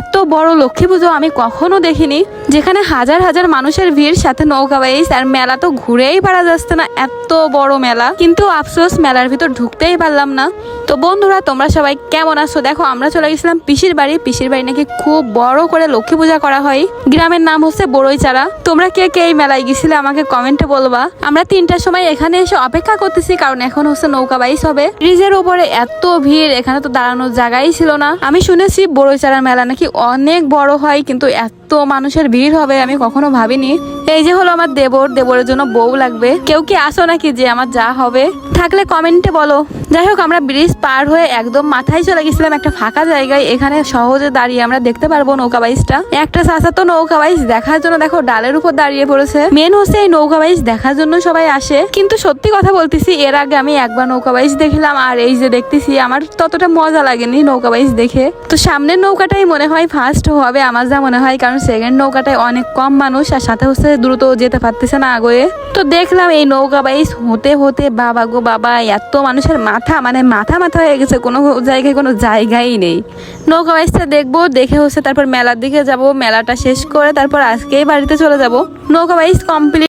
এত বড় লক্ষ্মী পুজো আমি কখনো দেখিনি, যেখানে হাজার হাজার মানুষের ভিড়, সাথে নৌকা বাইস আর মেলা তো ঘুরেই পারা যাচ্ছে না, এত বড় মেলা। কিন্তু আফসোস, মেলার ভিতর ঢুকতেই পারলাম না। তো বন্ধুরা, তোমরা সবাই কেমন আছো? দেখো, আমরা চলে গেছিলাম পিসির বাড়ি। পিসির বাড়ি নাকি খুব বড় করে লক্ষ্মী পূজা করা হয়। গ্রামের নাম হচ্ছে বড়ইচারা তোমরা কে কে এই মেলায় গেছিলে আমাকে কমেন্টে বলবা। আমরা তিনটার সময় এখানে এসে অপেক্ষা করতেছি, কারণ এখন হচ্ছে নৌকা বাইস হবে। ব্রিজের উপরে এত ভিড়, এখানে তো দাঁড়ানোর জায়গাই ছিল না। আমি শুনেছি বড়ইচারার মেলা নাকি অনেক বড় হয়, কিন্তু এত মানুষের ভিড় হবে আমি কখনো ভাবিনি। এই যে হলো আমার দেবর, দেবরের জন্য বউ লাগবে। কেউ কি আসো নাকি যে আমার যা হবে? থাকলে কমেন্টে বলো। যাই হোক, আমরা ব্রিজ পার হয়ে একদম মাথায় চলে গেছিলাম একটা ফাঁকা জায়গায়। এখানে সহজে দাঁড়িয়ে আমরা দেখতে পারব নৌকা বাইসটা একটা চাচা তো নৌকা বাইস দেখার জন্য দেখো, ডালের উপর দাঁড়িয়ে পড়েছে। মেন হচ্ছে এই নৌকা বাইস দেখার জন্য সবাই আসে। কিন্তু সত্যি কথা বলতেছি, এর আগে আমি একবার নৌকা বাইস দেখলাম, আর এই যে দেখতেছি, আমার ততটা মজা লাগেনি নৌকা বাইস দেখে। তো সামনের নৌকাটাই মনে হয় ফার্স্ট হবে, আমার যা মনে হয়, কারণ সেকেন্ড নৌকাটায় অনেক কম মানুষ, আর সাথে হচ্ছে দ্রুত যেতে পারতেছে না আগে। তো দেখলাম এই নৌকা বাইস হতে হতে বাবা গো বাবা, এত মানুষের মাথা মানে মাথা মাথা হয়ে গেছে, কোনো জায়গায় কোনো জায়গাই নেই। নৌকা বাইসটা দেখব, দেখে হচ্ছে তারপর মেলার দিকে যাব, মেলাটা শেষ করে তারপর আজকেই বাড়িতে চলে যাব। নৌকা বাইস কমপ্লিট